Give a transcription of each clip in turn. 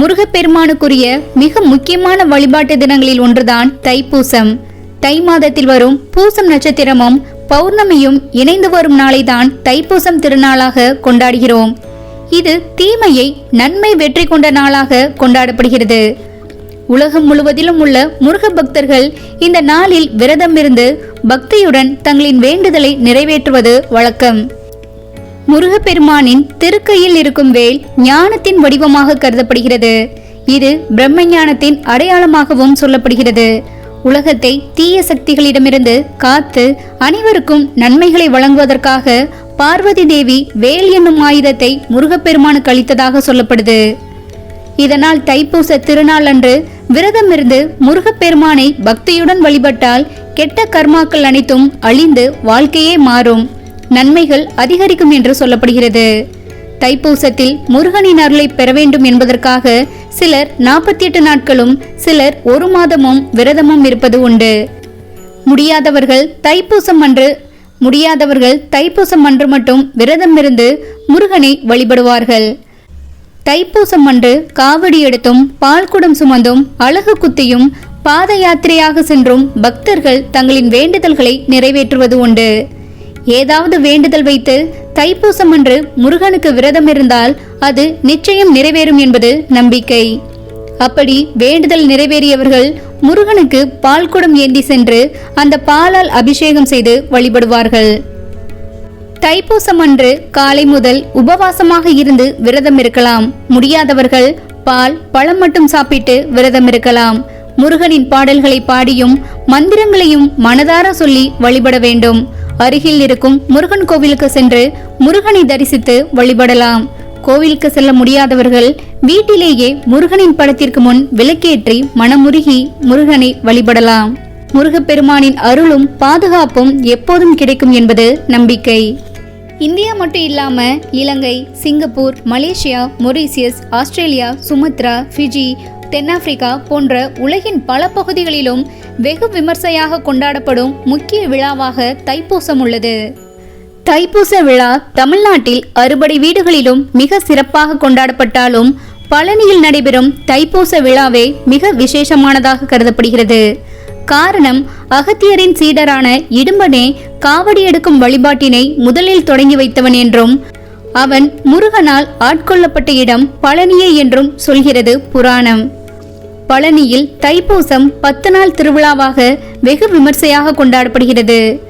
முருகப்பெருமானுக்குரிய மிக முக்கியமான வழிபாட்டு தினங்களில் ஒன்றுதான் தைப்பூசம். தை மாதத்தில் வரும் பூசம் நட்சத்திரமும் பௌர்ணமியும் இணைந்து வரும் நாளைதான் தைப்பூசம் திருநாளாக கொண்டாடுகிறோம். இது தீமையை நன்மை வெற்றி கொண்ட நாளாக கொண்டாடப்படுகிறது. உலகம் முழுவதிலும் உள்ள முருக பக்தர்கள் இந்த நாளில் விரதம் இருந்து பக்தியுடன் தங்களின் வேண்டுதலை நிறைவேற்றுவது வழக்கம். முருகப்பெருமானின் திருக்கையில் இருக்கும் வேல் ஞானத்தின் வடிவமாக கருதப்படுகிறது. இது பிரம்ம ஞானத்தின் அடையாளமாகவும் சொல்லப்படுகிறது. உலகத்தை தீய சக்திகளிடமிருந்து காத்து அனைவருக்கும் நன்மைகளை வழங்குவதற்காக பார்வதி தேவி வேல் என்னும் ஆயுதத்தை முருகப்பெருமானுக்கு அளித்ததாக சொல்லப்படுது. இதனால் தைப்பூச திருநாள் அன்று விரதம் இருந்து முருகப்பெருமானை பக்தியுடன் வழிபட்டால் கெட்ட கர்மாக்கள் அனைத்தும் அழிந்து வாழ்க்கையே மாறும். நன்மைகள் அதிகரிக்கும் என்று சொல்லப்படுகிறது. தைப்பூசத்தில் முருகனின் அருளை பெற வேண்டும் என்பதற்காக சிலர் நாற்பத்தி எட்டு நாட்களும் சிலர் ஒரு மாதமும் விரதமும் இருப்பது உண்டு. முடியாதவர்கள் தைப்பூசம் அன்று முடியாதவர்கள் தைப்பூசம் அன்று மட்டும் விரதம் இருந்து முருகனை வழிபடுவார்கள். தைப்பூசம் அன்று காவடி எடுத்தும் பால்குடம் சுமந்தும் அழகு குத்தியும் பாத யாத்திரையாக சென்றும் பக்தர்கள் தங்களின் வேண்டுதல்களை நிறைவேற்றுவது உண்டு. ஏதாவது வேண்டுதல் வைத்து தைப்பூசம் அன்று முருகனுக்கு விரதம் இருந்தால் அது நிச்சயம் நிறைவேறும் என்பது நம்பிக்கை. அப்படி வேண்டுதல் நிறைவேறியவர்கள் முருகனுக்கு பால் குடம் ஏந்தி சென்று அந்த பாலால் அபிஷேகம் செய்து வழிபடுவார்கள். தைப்பூசம் அன்று காலை முதல் உபவாசமாக இருந்து விரதம் இருக்கலாம். முடியாதவர்கள் பால் பழம் மட்டும் சாப்பிட்டு விரதம் இருக்கலாம். முருகனின் பாடல்களை பாடியும் மந்திரங்களையும் மனதார சொல்லி வழிபட வேண்டும். அருகில் இருக்கும் முருகன் கோவிலுக்கு சென்று முருகனை தரிசித்து வழிபடலாம். கோவிலுக்கு செல்ல முடியாதவர்கள் வீட்டிலேயே முருகனின் படத்திற்கு முன் விளக்கேற்றி மனமுருகி முருகனை வழிபடலாம். முருகப்பெருமானின் அருளும் பாதுகாப்பும் எப்போதும் கிடைக்கும் என்பது நம்பிக்கை. இந்தியா மட்டும் இல்லாம Ilangai Singapore Malaysia Mauritius Australia Sumatra Fiji தென்னாப்பிரிக்கா போன்ற உலகின் பல பகுதிகளிலும் வெகு விமர்சையாக கொண்டாடப்படும் முக்கிய விழாவாக தைப்பூசம் உள்ளது தைப்பூச விழா தமிழ்நாட்டில் அறுபடை வீடுகளிலும் மிக சிறப்பாக கொண்டாடப்பட்டாலும் பழனியில் நடைபெறும் தைப்பூச விழாவே மிக விசேஷமானதாக கருதப்படுகிறது. காரணம் அகத்தியரின் சீடரான இடும்பனே காவடி எடுக்கும் வழிபாட்டினை முதலில் தொடங்கி வைத்தவன் என்றும் அவன் முருகனால் ஆட்கொள்ளப்பட்ட இடம் பழனியே என்றும் சொல்கிறது புராணம். பழனியில் தைப்பூசம் பத்து நாள் திருவிழாவாக வெகு விமர்சையாக கொண்டாடப்படுகிறது.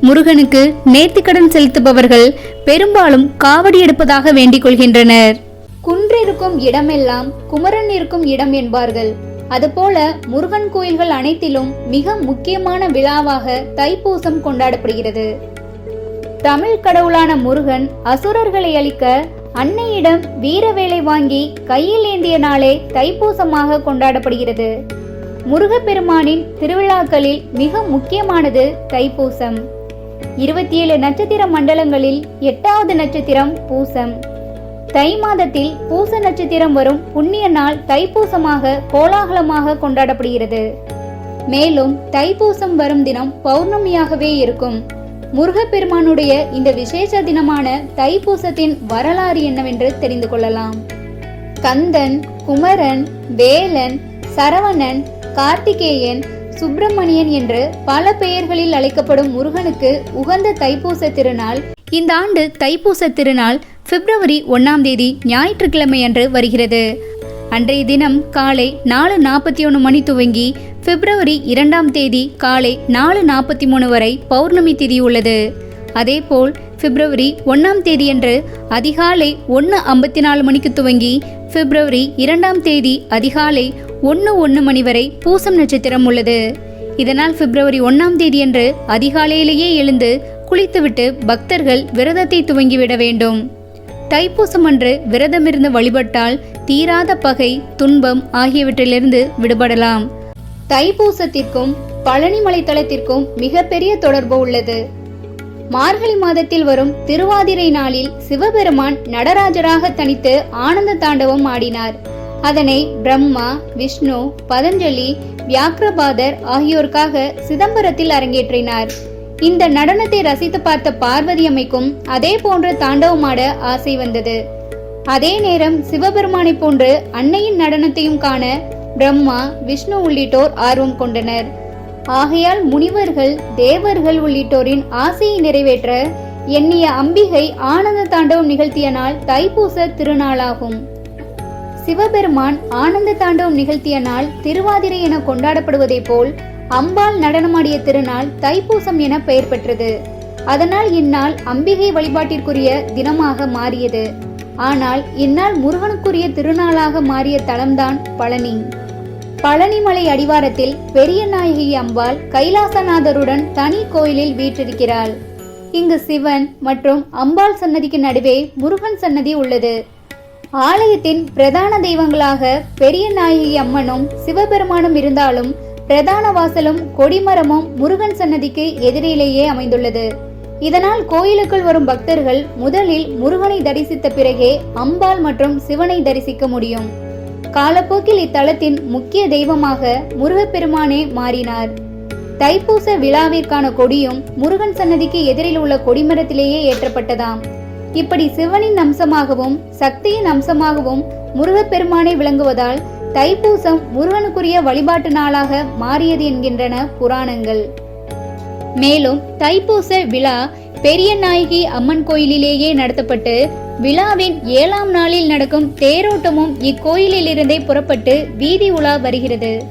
முருகனுக்கு நேர்த்திக்கடன் செலுத்துபவர்கள் பெரும்பாலும் காவடி எடுப்பதாக வேண்டிக் கொள்கின்றனர். குன்றிருக்கும் இடமெல்லாம் குமரன் இருக்கும் இடம் என்பார்கள். அதுபோல முருகன் கோயில்கள் அனைத்திலும் மிக முக்கியமான விழாவாக தைப்பூசம் கொண்டாடப்படுகிறது. தமிழ் கடவுளான முருகன் அசுரர்களை அழிக்க அன்னையிடம் வீரவேலை வாங்கி கையில் ஏந்திய நாளே தைப்பூசமாக கொண்டாடப்படுகிறது. முருகப்பெருமானின் திருவிழாக்களில் மிக முக்கியமானது தைப்பூசம். இருபத்தி ஏழு நட்சத்திர மண்டலங்களில் எட்டாவது நட்சத்திரம் பூசம். தை மாதத்தில் பூச நட்சத்திரம் வரும் புண்ணிய நாள் தைப்பூசமாக கோலாகலமாக கொண்டாடப்படுகிறது. மேலும் தைப்பூசம் வரும் தினம் பௌர்ணமியாகவே இருக்கும். முருகப்பெருமானுடைய இந்த விசேஷ தினமான தைப்பூசத்தின் வரலாறு என்னவென்று தெரிந்து கொள்ளலாம். கந்தன் குமரன் வேலன் சரவணன் கார்த்திகேயன் சுப்பிரமணியன் என்று பல பெயர்களில் அழைக்கப்படும் முருகனுக்கு உகந்த தைப்பூச திருநாள் இந்த ஆண்டு தைப்பூச திருநாள் பிப்ரவரி ஒன்னாம் தேதி ஞாயிற்றுக்கிழமை அன்று வருகிறது. அன்றைய தினம் காலை நாலு நாற்பத்தி ஒன்று மணி துவங்கி பிப்ரவரி இரண்டாம் தேதி காலை நாலு நாற்பத்தி மூணு வரை பௌர்ணமி திதி உள்ளது. அதேபோல் பிப்ரவரி ஒன்றாம் தேதியன்று அதிகாலை ஒன்று ஐம்பத்தி நாலு மணிக்கு துவங்கி பிப்ரவரி இரண்டாம் தேதி அதிகாலை ஒன்று ஒன்று மணி வரை பூசம் நட்சத்திரம் உள்ளது. இதனால் பிப்ரவரி ஒன்றாம் தேதியன்று அதிகாலையிலேயே எழுந்து குளித்துவிட்டு பக்தர்கள் விரதத்தை துவங்கிவிட வேண்டும். தைப்பூசம் அன்று விரதமிருந்து வழிபட்டால் தீராத பகை துன்பம் ஆகியவற்றிலிருந்து விடுபடலாம். தைப்பூசத்திற்கும் பழனிமலை தலத்திற்கும் மிகப்பெரிய தொடர்பு உள்ளது. மார்கழி மாதத்தில் வரும் திருவாதிரை நாளில் சிவபெருமான் நடராஜராக தனித்து ஆனந்த தாண்டவம் ஆடினார். அதனை பிரம்மா விஷ்ணு பதஞ்சலி வியாக்கிரபாதர் ஆகியோருக்காக சிதம்பரத்தில் அரங்கேற்றினார். இந்த நடனத்தை ரசித்து பார்த்த பார்வதி அம்மைக்கும் அதே போன்ற தாண்டவமாட ஆசை வந்தது. அதே நேரம் சிவபெருமானை போன்று அன்னையின் நடனத்தையும் காண பிரம்மா விஷ்ணு உள்ளிட்டோர் ஆர்வம் கொண்டனர். ஆகையால் முனிவர்கள் தேவர்கள் உள்ளிட்டோரின் ஆசையை நிறைவேற்ற எண்ணிய அம்பிகை ஆனந்த தாண்டவம் நிகழ்த்திய நாள் தைப்பூச திருநாளாகும். சிவபெருமான் ஆனந்த தாண்டவம் நிகழ்த்திய நாள் திருவாதிரை என கொண்டாடப்படுவதைப் போல் அம்பாள் நடனமாடிய திருநாள் தைப்பூசம் என பெயர் பெற்றது. அதனால் இந்நாள் அம்பிகை வழிபாட்டிற்குரிய தினமாக மாறியது. ஆனால் இந்நாள் முருகனுக்குரிய திருநாளாக மாறிய தலம்தான் பழனி. பழனிமலை அடிவாரத்தில் பெரிய நாயகி அம்பாள் கைலாசநாதருடன் தனி கோயிலில் வீற்றிருக்கிறாள். இங்கு சிவன் மற்றும் அம்பாள் சன்னதிக்கு நடுவே முருகன் சன்னதி உள்ளது. ஆலயத்தின் பிரதான தெய்வங்களாக பெரிய நாயகி அம்மனும் சிவபெருமானும் இருந்தாலும் பிரதான வாசலும் கொடிமரமும் முருகன் சன்னதிக்கு எதிரிலேயே அமைந்துள்ளது. இதனால் கோயிலுக்குள் வரும் பக்தர்கள் முதலில் முருகனை தரிசித்த பிறகே அம்பாள் மற்றும் சிவனை தரிசிக்க முடியும். காலப்போக்கில் இத்தலத்தின் முக்கிய தெய்வமாக முருகப்பெருமானே மாறினார். தைப்பூச விழாவிற்கான கொடியும் முருகன் சன்னதிக்கு எதிரில் உள்ள கொடிமரத்திலேயே ஏற்றப்பட்டதாம். இப்படி சிவனின் அம்சமாகவும் சக்தியின் அம்சமாகவும் முருகப்பெருமானை விளங்குவதால் தைப்பூசம் முருகனுக்குரிய வழிபாட்டு நாளாக மாறியது என்கின்றன புராணங்கள். மேலும் தைப்பூச விழா பெரிய நாயகி அம்மன் கோயிலிலேயே நடத்தப்பட்டு விழாவின் ஏழாம் நாளில் நடக்கும் தேரோட்டமும் இக்கோயிலிலிருந்தே புறப்பட்டு வீதி உலா வருகிறது.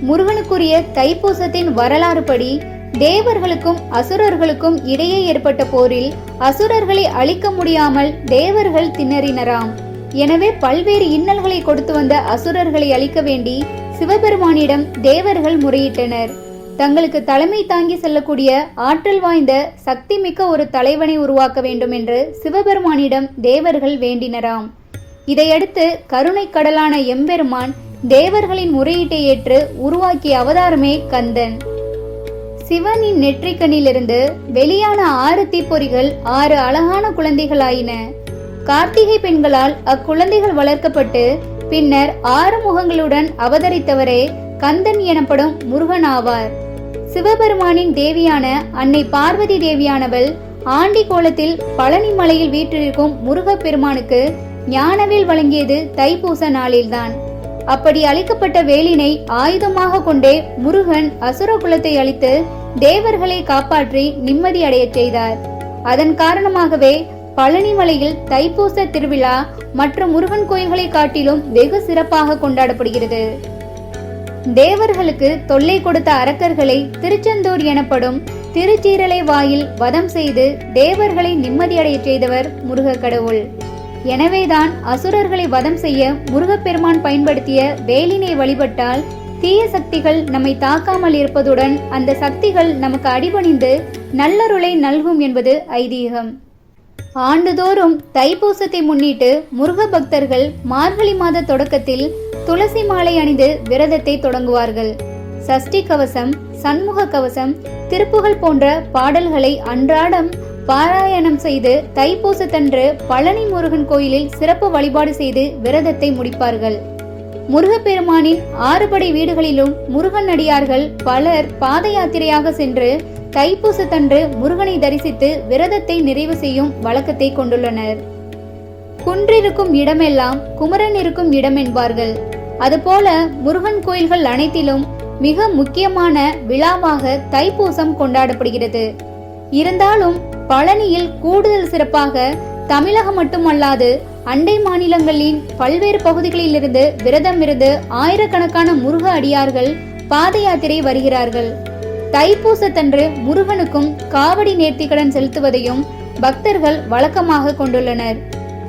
முருகனுக்குரிய தைப்பூசத்தின் வரலாறு படி தேவர்களுக்கும் அசுரர்களுக்கும் இடையே ஏற்பட்ட போரில் அசுரர்களை அழிக்க முடியாமல் தேவர்கள் திணறினராம். எனவே பல்வேறு இன்னல்களை கொடுத்து வந்த அசுரர்களை அழிக்க வேண்டி சிவபெருமானிடம் தேவர்கள் முறையிட்டனர். தங்களுக்கு தலைமை தாங்கி செல்லக்கூடிய ஆற்றல் வாய்ந்த சக்தி மிக்க ஒரு தலைவனை உருவாக்க வேண்டும் என்று சிவபெருமானிடம் தேவர்கள் வேண்டினராம். இதையடுத்து கருணை கடலான எம்பெருமான் தேவர்களின் முறையீட்டை ஏற்று உருவாக்கிய அவதாரமே கந்தன். சிவனின் நெற்றிக்கண்ணிலிருந்து வெளியான ஆறு தீப்பொறிகள் ஆறு அழகான குழந்தைகளாயின. கார்த்திகை பெண்களால் அக்குழந்தைகள் வளர்க்கப்பட்டு பின்னர் ஆறு முகங்களுடன் அவதரித்தவரே கந்தன் எனப்படும் முருகன் ஆவார். சிவபெருமானின் தேவியான அன்னை பார்வதி தேவியானவள் ஆண்டி கோலத்தில் பழனி மலையில் வீற்றிருக்கும் முருகப்பெருமானுக்கு ஞானவேல் வழங்கியது தைப்பூச நாளில்தான். அப்படி அளிக்கப்பட்ட வேலினை ஆயுதமாக கொண்டே முருகன் அசுர குலத்தை அழித்து தேவர்களை காப்பாற்றி நிம்மதி அடையச் செய்தார். அதன் காரணமாகவே பழனி மலையில் தைப்பூச திருவிழா மற்ற முருகன் கோயில்களை காட்டிலும் வெகு சிறப்பாக கொண்டாடப்படுகிறது. தேவர்களுக்கு தொல்லை கொடுத்த அரக்கர்களை திருச்செந்தூர் எனப்படும் திருச்சீரலை வாயில் வதம் செய்து தேவர்களை நிம்மதியடையச் செய்தவர் முருக கடவுள் எனவேதான் அசுரர்களை வதம் செய்ய முருகப்பெருமான் பயன்படுத்திய வேலினை வழிபட்டால் தீய சக்திகள் நம்மை தாக்காமல் இருப்பதுடன் அந்த சக்திகள் நமக்கு அடிபணிந்து நல்லருளை நல்கும் என்பது ஐதீகம். ஆண்டுதோறும் தைப்பூசத்தை முன்னிட்டு முருக பக்தர்கள் மார்கழி மாத தொடக்கத்தில் துளசி மாலை அணிந்து விரதத்தை தொடங்குவார்கள். சஷ்டி கவசம் சண்முக கவசம் திருப்புகள் போன்ற பாடல்களை அன்றாடம் பாராயணம் செய்து தைப்பூசத்தன்று பழனி முருகன் கோயிலில் சிறப்பு வழிபாடு செய்து விரதத்தை முடிப்பார்கள். முருகப்பெருமானின் ஆறுபடை வீடுகளிலும் முருகன் அடியார்கள் பலர் பாத யாத்திரையாக சென்று தைப்பூசத்தன்று முருகனை தரிசித்து விரதத்தை நிறைவு செய்யும் வழக்கத்தை கொண்டுள்ளனர். குன்றிருக்கும் இடமெல்லாம் குமரன் இருக்கும் இடம் என்பார்கள் அதுபோல முருகன் கோயில்கள் அனைத்திலும் மிக முக்கியமான விழாவாக தைப்பூசம் கொண்டாடப்படுகிறது. இருந்தாலும் பழனியில் கூடுதல் சிறப்பாக தமிழகம் மட்டுமல்லாது அண்டை மாநிலங்களின் பல்வேறு பகுதிகளிலிருந்து விரதம் இருந்து ஆயிரக்கணக்கான முருக அடியார்கள் பாத யாத்திரை வருகிறார்கள். தைப்பூசத்தன்று முருகனுக்கும் காவடி நேர்த்திக்கடன் செலுத்துவதையும் பக்தர்கள் வழக்கமாக கொண்டுள்ளனர்.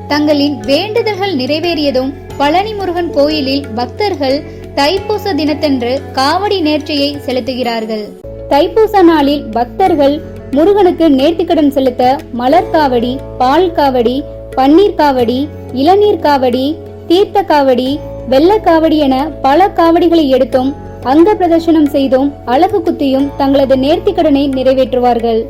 தங்களின் வேண்டுதல்கள் நிறைவேறியதும் பழனி முருகன் கோயிலில் பக்தர்கள் தைப்பூச தினத்தன்று காவடி நேர்ச்சியை செலுத்துகிறார்கள். தைப்பூச நாளில் பக்தர்கள் முருகனுக்கு நேர்த்திக்கடன் செலுத்த மலர் காவடி பால் காவடி பன்னீர் காவடி இளநீர் காவடி தீர்த்த காவடி வெள்ள காவடி என பல காவடிகளை எடுத்தும் அங்க பிரதர்ஷனம் செய்தும் அழகு குத்தியும் தங்களது நேர்த்திக்கடனை நிறைவேற்றுவார்கள்.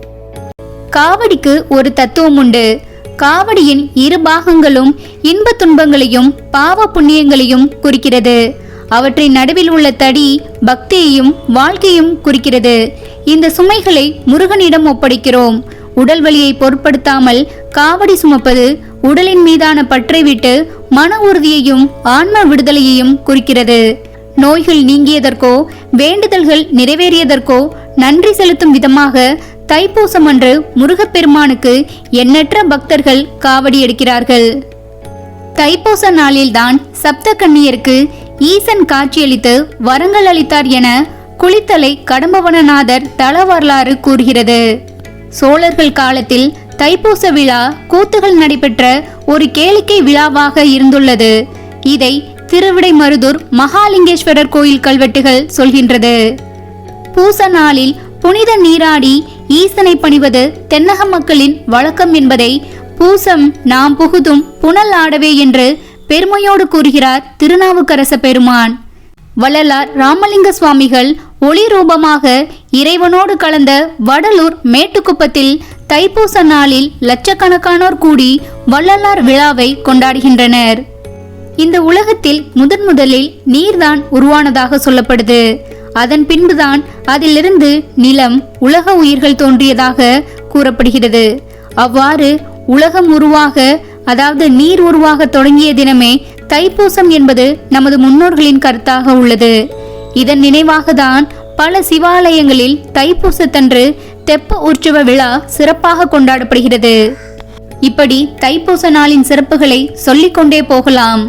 காவடிக்கு ஒரு தத்துவம் உண்டு. காவடியின் இரு பாகங்களும் இன்ப துன்பங்களையும் பாவ புண்ணியங்களையும் குறிக்கிறது. அவற்றின் நடுவில் உள்ள தடி பக்தியையும் வாழ்க்கையும் குறிக்கிறது. இந்த சுமைகளை முருகனிடம் ஒப்படைக்கிறோம். உடல் வலியை பொருட்படுத்தாமல் காவடி சுமப்பது உடலின் மீதான பற்றை விட்டு மன உறுதியையும் ஆன்ம விடுதலையையும் குறிக்கிறது. நோய்கள் நீங்கியதற்கோ வேண்டுதல்கள் நிறைவேறியதற்கோ நன்றி செலுத்தும் விதமாக தைப்பூசம் அன்று முருகப்பெருமானுக்கு எண்ணற்ற பக்தர்கள் காவடி எடுக்கிறார்கள். தைப்பூச நாளில்தான் சப்த கண்ணியருக்கு ஈசன் காட்சியளித்து வரங்கள் அளித்தார் என குளித்தலை கடம்பவனநாதர் தல வரலாறு கூறுகிறது. சோழர்கள் காலத்தில் தைப்பூச விழா கூத்துகள் நடைபெற்ற ஒரு கேளிக்கை விழாவாக இருந்துள்ளது. இதை திருவிடைமருதூர் மகாலிங்கேஸ்வரர் கோயில் கல்வெட்டுகள் சொல்கின்றது. பூச நாளில் புனித நீராடி ஈசனை பணிவது தென்னக மக்களின் வழக்கம் என்பதை பூசம் நாம் புகுதும் புனல் ஆடவே என்று பெருமையோடு கூறுகிறார் திருநாவுக்கரச பெருமான். வள்ளலார் ராமலிங்க சுவாமிகள் ஒளி ரூபமாக இறைவனோடு கலந்த வடலூர் மேட்டுக்குப்பத்தில் தைப்பூச நாளில் லட்சக்கணக்கானோர் கூடி வள்ளலார் விழாவை கொண்டாடுகின்றனர். இந்த உலகத்தில் முதன் முதலில் நீர்தான் உருவானதாக சொல்லப்படுது. அதன் பின்புதான் அதிலிருந்து நிலம் உலக உயிர்கள் தோன்றியதாக கூறப்படுகிறது. அவ்வாறு உலகம் உருவாக அதாவது நீர் உருவாக தொடங்கிய தினமே தைப்பூசம் என்பது நமது முன்னோர்களின் கருத்தாக உள்ளது. இதன் நினைவாக தான் பல சிவாலயங்களில் தைப்பூசத்தன்று தெப்ப உற்சவ விழா சிறப்பாக கொண்டாடப்படுகிறது. இப்படி தைப்பூச நாளின் சிறப்புகளை சொல்லிக்கொண்டே போகலாம்.